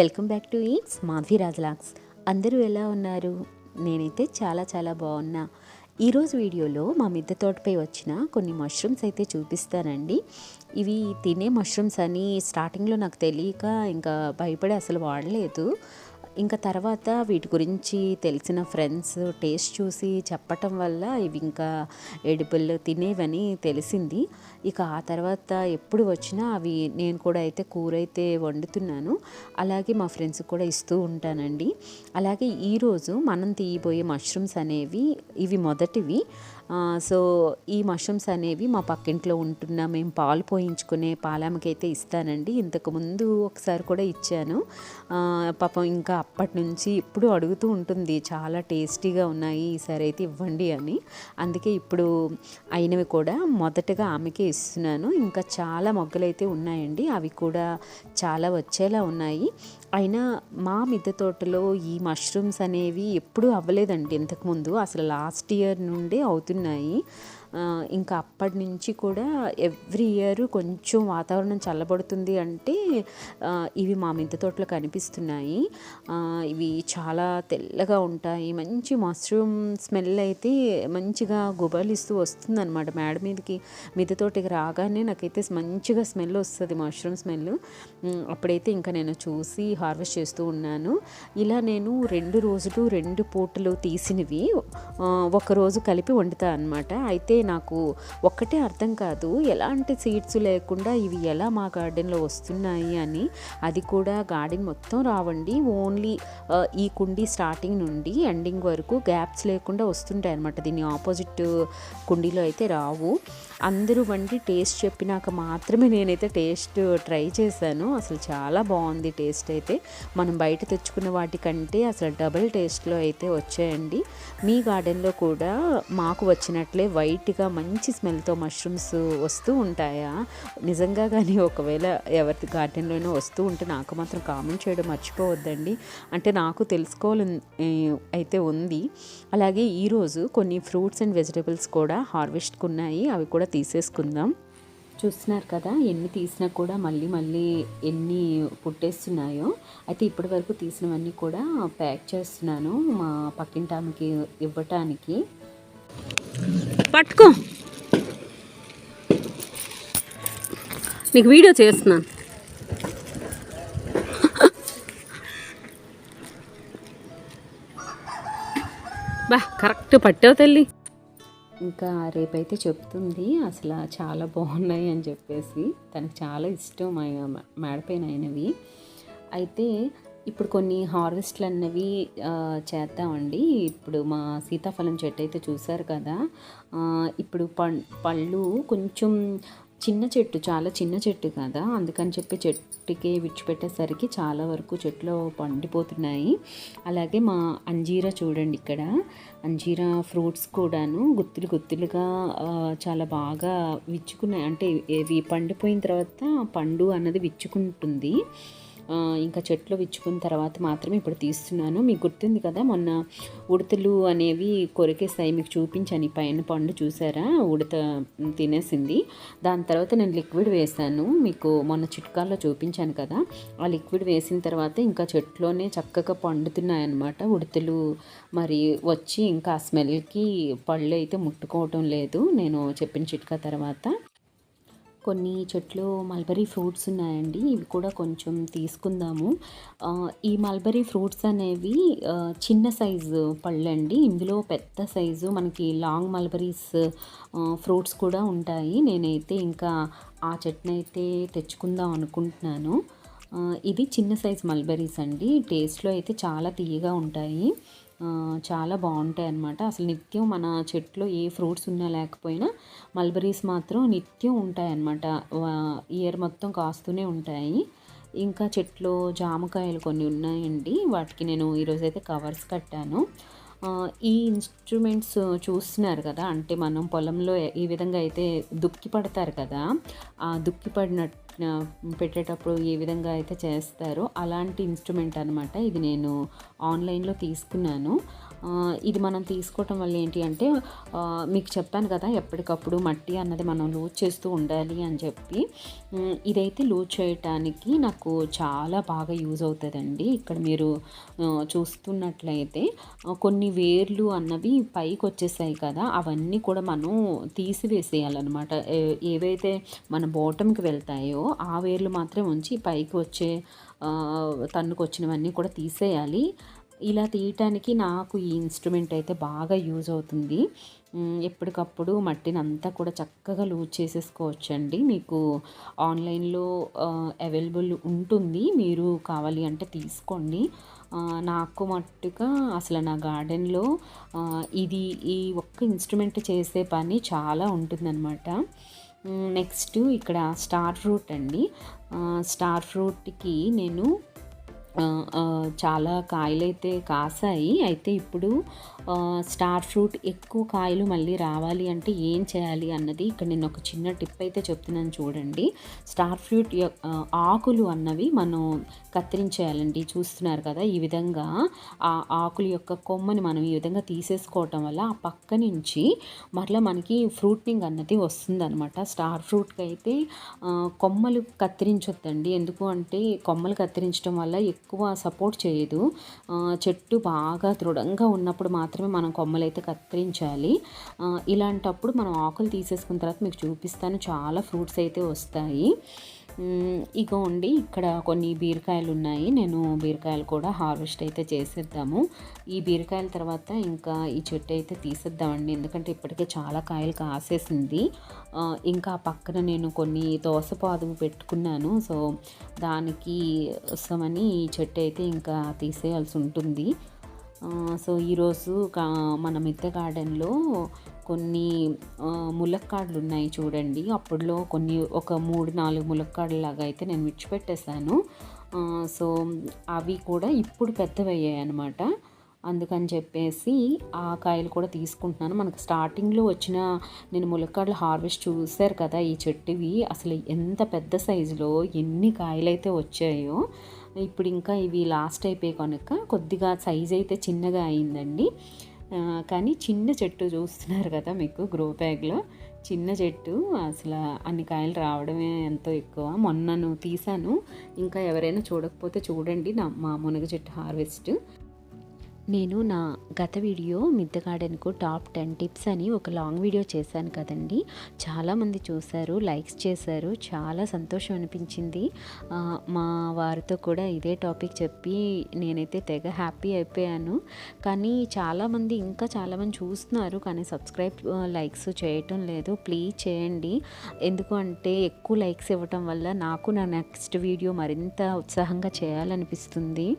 Welcome back to eats Madhavi రాజలాక్స్. అందరూ ఎలా ఉన్నారు? నేనైతే చాలా చాలా బాగున్నా. ఈరోజు వీడియోలో మా మిద్దె తోటపై వచ్చిన కొన్ని మష్రూమ్స్ అయితే చూపిస్తానండి. ఇవి తినే మష్రూమ్స్ అని స్టార్టింగ్లో నాకు తెలియక ఇంకా భయపడి అసలు వాడలేదు. ఇంకా తర్వాత వీటి గురించి తెలిసిన ఫ్రెండ్స్ టేస్ట్ చూసి చెప్పటం వల్ల ఇవి ఇంకా ఎడిబుల్ తినేవని తెలిసింది. ఇక ఆ తర్వాత ఎప్పుడు వచ్చినా అవి నేను కూడా అయితే కూర అయితే వండుతున్నాను. అలాగే మా ఫ్రెండ్స్కి కూడా ఇస్తూ ఉంటానండి. అలాగే ఈరోజు మనం తీయబోయే మష్రూమ్స్ అనేవి ఇవి మొదటివి. సో ఈ మష్రూమ్స్ అనేవి మా పక్కింట్లో ఉంటున్న మేము పాలు పోయించుకునే పాలామకైతే ఇస్తానండి. ఇంతకుముందు ఒకసారి కూడా ఇచ్చాను. పాపం ఇంకా అప్పటి నుంచి ఇప్పుడు అడుగుతూ ఉంటుంది. చాలా టేస్టీగా ఉన్నాయి. ఈసారి అయితే ఇవ్వండి అని. అందుకే ఇప్పుడు అయినవి కూడా మొదటగా ఆమెకే ఇస్తున్నాను. ఇంకా చాలా మొగ్గలు అయితే ఉన్నాయండి. అవి కూడా చాలా వచ్చేలా ఉన్నాయి. అయినా మా మిద్దె తోటలో ఈ మష్రూమ్స్ అనేవి ఎప్పుడూ అవ్వలేదండి. ఇంతకుముందు అసలు లాస్ట్ ఇయర్ నుండే అవుతున్నాయి. ఇంకా అప్పటి నుంచి కూడా ఎవ్రీ ఇయర్ కొంచెం వాతావరణం చల్లబడుతుంది అంటే ఇవి మా మిద్దె తోటలో కనిపిస్తున్నాయి. ఇవి చాలా తెల్లగా ఉంటాయి. మంచి మష్రూమ్ స్మెల్ అయితే మంచిగా గుబలిస్తూ వస్తుంది అనమాట మేడ మీదకి. మిద్దె తోటకి రాగానే నాకైతే మంచిగా స్మెల్ వస్తుంది మష్రూమ్ స్మెల్. అప్పుడైతే ఇంకా నేను చూసి హార్వెస్ట్ చేస్తూ ఉన్నాను. ఇలా నేను రెండు రోజులు రెండు పూటలు తీసినవి ఒకరోజు రోజు కలిపి వండుతా అనమాట అయితే నాకు ఒక్కటే అర్థం కాదు ఎలాంటి సీడ్స్ లేకుండా ఇవి ఎలా మా గార్డెన్లో వస్తున్నాయి అని. అది కూడా గార్డెన్ మొత్తం రావండి. ఓన్లీ ఈ కుండీ స్టార్టింగ్ నుండి ఎండింగ్ వరకు గ్యాప్స్ లేకుండా వస్తుంటాయి అనమాట దీని ఆపోజిట్ కుండీలో అయితే రావు. అందరూ వండి టేస్ట్ చెప్పినాక మాత్రమే నేనైతే టేస్ట్ ట్రై చేశాను. అసలు చాలా బాగుంది టేస్ట్ అయితే. మనం బయట తెచ్చుకున్న వాటికంటే అసలు డబుల్ టేస్ట్లో అయితే వచ్చాయండి. మీ గార్డెన్లో కూడా మాకు వచ్చినట్లే వైట్ నీట్గా మంచి స్మెల్తో మష్రూమ్స్ వస్తూ ఉంటాయా? నిజంగా కానీ ఒకవేళ ఎవరి గార్డెన్లోనో వస్తూ ఉంటే నాకు మాత్రం కామెంట్ చేయడం మర్చిపోవద్దండి. అంటే నాకు తెలుసుకోవాలని అయితే ఉంది. అలాగే ఈరోజు కొన్ని ఫ్రూట్స్ అండ్ వెజిటబుల్స్ కూడా హార్వెస్ట్కి ఉన్నాయి. అవి కూడా తీసేసుకుందాం. చూస్తున్నారు కదా ఎన్ని తీసినా కూడా మళ్ళీ మళ్ళీ ఎన్ని పుట్టేస్తున్నాయో. అయితే ఇప్పటి వరకు తీసినవన్నీ కూడా ప్యాక్ చేస్తున్నాను మా పక్కింటి ఇవ్వటానికి. పట్టుకో. నీకు వీడియో చేస్తున్నాను. బా కరెక్ట్ పట్టావు తల్లి. ఇంకా రేపైతే చెప్తుంది అసలు చాలా బాగున్నాయి అని చెప్పేసి. తనకు చాలా ఇష్టం మా- మేడపైన అయినవి. అయితే ఇప్పుడు కొన్ని హార్వెస్ట్లు అన్నవి చేద్దామండి. ఇప్పుడు మా సీతాఫలం చెట్టు అయితే చూసారు కదా. ఇప్పుడు పళ్ళు కొంచెం చిన్న చెట్టు చాలా చిన్న చెట్టు కదా. అందుకని చెప్పి చెట్టుకి విడిచిపెట్టేసరికి చాలా వరకు చెట్లు పండిపోతున్నాయి. అలాగే మా అంజీరా చూడండి ఇక్కడ. అంజీరా ఫ్రూట్స్ కూడాను గుత్తులు గుత్తులుగా చాలా బాగా విచ్చుకున్నాయి. అంటే ఇవి పండిపోయిన తర్వాత పండు అన్నది విచ్చుకుంటుంది. ఇంకా చెట్లు విచ్చుకున్న తర్వాత మాత్రమే ఇప్పుడు తీస్తున్నాను. మీకు గుర్తుంది కదా మొన్న ఉడతలు అనేవి కొరికేస్తాయి మీకు చూపించాను ఈ పైన పండు చూసారా? ఉడత తినేసింది. దాని తర్వాత నేను లిక్విడ్ వేసాను మీకు మొన్న చిట్కాల్లో చూపించాను కదా ఆ లిక్విడ్ వేసిన తర్వాత ఇంకా చెట్లోనే చక్కగా పండుతున్నాయి అన్నమాట ఉడతలు మరి వచ్చి ఇంకా ఆ స్మెల్కి పళ్ళు అయితే ముట్టుకోవటం లేదు. నేను చెప్పిన చిట్కా తర్వాత కొన్ని చెట్లు మల్బరీ ఫ్రూట్స్ ఉన్నాయండి. ఇవి కూడా కొంచెం తీసుకుందాము. ఈ మల్బరీ ఫ్రూట్స్ అనేవి చిన్న సైజు పళ్ళండి. ఇందులో పెద్ద సైజు మనకి లాంగ్ మల్బరీస్ ఫ్రూట్స్ కూడా ఉంటాయి. నేనైతే ఇంకా ఆ చెట్టుని అయితే తెచ్చుకుందాం అనుకుంటున్నాను. ఇది చిన్న సైజ్ మల్బరీస్ అండి. టేస్ట్లో అయితే చాలా తీయగా ఉంటాయి. చాలా బాగుంటాయి అన్నమాట. అసలు నిత్యం మన చెట్లో ఏ ఫ్రూట్స్ ఉన్నా లేకపోయినా మల్బరీస్ మాత్రం నిత్యం ఉంటాయి అన్నమాట. ఇయర్ మొత్తం కాస్తూనే ఉంటాయి. ఇంకా చెట్లో జామకాయలు కొన్ని ఉన్నాయండి. వాటికి నేను ఈరోజైతే కవర్స్ కట్టాను. ఈ ఇన్స్ట్రుమెంట్స్ చూస్తున్నారు కదా? అంటే మనం పొలంలో ఈ విధంగా అయితే దుక్కి పడతారు కదా? ఆ దుక్కి పడినట్టు పెట్టేటప్పుడు ఏ విధంగా అయితే చేస్తారో అలాంటి ఇన్స్ట్రుమెంట్ అనమాట ఇది నేను ఆన్లైన్లో తీసుకున్నాను. ఇది మనం తీసుకోవటం వల్ల ఏంటి అంటే మీకు చెప్పాను కదా ఎప్పటికప్పుడు మట్టి అన్నది మనం లూజ్ చేస్తూ ఉండాలి అని చెప్పి. ఇదైతే లూజ్ చేయటానికి నాకు చాలా బాగా యూజ్ అవుతుందండి. ఇక్కడ మీరు చూస్తున్నట్లయితే కొన్ని వేర్లు అన్నవి పైకి వచ్చేసాయి కదా అవన్నీ కూడా మనం తీసివేసేయాలన్నమాట. ఏవైతే మన బాటంకి వెళ్తాయో ఆ వేర్లు మాత్రం ఉంచి పైకి వచ్చే తన్నుకు వచ్చినవన్నీ కూడా తీసేయాలి. ఇలా తీయటానికి నాకు ఈ ఇన్స్ట్రుమెంట్ అయితే బాగా యూజ్ అవుతుంది. ఎప్పటికప్పుడు మట్టిని అంతా కూడా చక్కగా లూజ్ చేసేసుకోవచ్చండి. మీకు ఆన్లైన్లో అవైలబుల్ ఉంటుంది. మీరు కావాలి అంటే తీసుకోండి. నాకు మట్టుగా అసలు నా గార్డెన్లో ఇది ఈ ఒక్క ఇన్స్ట్రుమెంట్ చేసే పని చాలా ఉంటుందన్నమాట. నెక్స్ట్ ఇక్కడ స్టార్ ఫ్రూట్ అండి. స్టార్ ఫ్రూట్కి నేను చాలా కాయలు అయితే కాసాయి. అయితే ఇప్పుడు స్టార్ ఫ్రూట్ ఎక్కువ కాయలు మళ్ళీ రావాలి అంటే ఏం చేయాలి అన్నది ఇక్కడ నేను ఒక చిన్న టిప్ అయితే చెప్తున్నాను చూడండి. స్టార్ ఫ్రూట్ ఆకులు అన్నవి మనం కత్తిరించేయాలండి. చూస్తున్నారు కదా ఈ విధంగా ఆ ఆకుల యొక్క కొమ్మని మనం ఈ విధంగా తీసేసుకోవటం వల్ల ఆ పక్క నుంచి మరలా మనకి ఫ్రూటింగ్ అన్నది వస్తుందన్నమాట. స్టార్ ఫ్రూట్కి అయితే కొమ్మలు కత్తిరించొద్దండి. ఎందుకు అంటే కొమ్మలు కత్తిరించడం వల్ల ఎక్కువ సపోర్ట్ చేయదు. చెట్టు బాగా దృఢంగా ఉన్నప్పుడు మాత్రమే మనం కొమ్మలైతే కత్తిరించాలి. ఇలాంటప్పుడు మనం ఆకులు తీసేసుకున్న తర్వాత మీకు చూపిస్తాను. చాలా ఫ్రూట్స్ అయితే వస్తాయి. ఇగోండి ఇక్కడ కొన్ని బీరకాయలు ఉన్నాయి నేను బీరకాయలు కూడా హార్వెస్ట్ అయితే చేసేద్దాము. ఈ బీరకాయల తర్వాత ఇంకా ఈ చెట్టు అయితే తీసేద్దామండి. ఎందుకంటే ఇప్పటికే చాలా కాయలు కాసేసింది. ఇంకా పక్కన నేను కొన్ని దోసపాదువు పెట్టుకున్నాను. సో దానికి వస్తామని ఈ చెట్టు అయితే ఇంకా తీసేయాల్సి ఉంటుంది. సో ఈరోజు కా మన మిత్త గార్డెన్లో కొన్ని ములక్కాడలు ఉన్నాయి చూడండి. అప్పుడులో కొన్ని ఒక మూడు నాలుగు ములక్కాడలు లాగా అయితే నేను విడిచిపెట్టేశాను. సో అవి కూడా ఇప్పుడు పెద్దవి అయ్యాయి అనమాట అందుకని చెప్పేసి ఆ కాయలు కూడా తీసుకుంటున్నాను. మనకు స్టార్టింగ్లో వచ్చిన నేను ములక్కాడలు హార్వెస్ట్ చూశారు కదా ఈ చెట్టువి. అసలు ఎంత పెద్ద సైజులో ఎన్ని కాయలు అయితే వచ్చాయో. ఇప్పుడు ఇంకా ఇవి లాస్ట్ అయిపోయి కనుక కొద్దిగా సైజ్ అయితే చిన్నగా అయిందండి. కానీ చిన్న చెట్టు చూస్తున్నారు కదా మీకు గ్రో బ్యాగ్లో. చిన్న చెట్టు అసలు అన్ని కాయలు రావడమే ఎంతో ఎక్కువ. మొన్నను తీసాను. ఇంకా ఎవరైనా చూడకపోతే చూడండి. నా మా మునగ చెట్టు హార్వెస్ట్. నేను నా గత వీడియో మిద్ద గార్డెన్కు టాప్ టెన్ టిప్స్ అని ఒక లాంగ్ వీడియో చేశాను కదండి. చాలామంది చూశారు లైక్స్ చేశారు చాలా సంతోషం అనిపించింది. మా వారితో కూడా ఇదే టాపిక్ చెప్పి నేనైతే తెగ హ్యాపీ అయిపోయాను. కానీ చాలామంది ఇంకా చాలామంది చూస్తున్నారు కానీ సబ్స్క్రైబ్ లైక్స్ చేయటం లేదు. ప్లీజ్ చేయండి. ఎందుకు అంటే ఎక్కువ లైక్స్ ఇవ్వటం వల్ల నాకు నా నెక్స్ట్ వీడియో మరింత ఉత్సాహంగా చేయాలనిపిస్తుంది.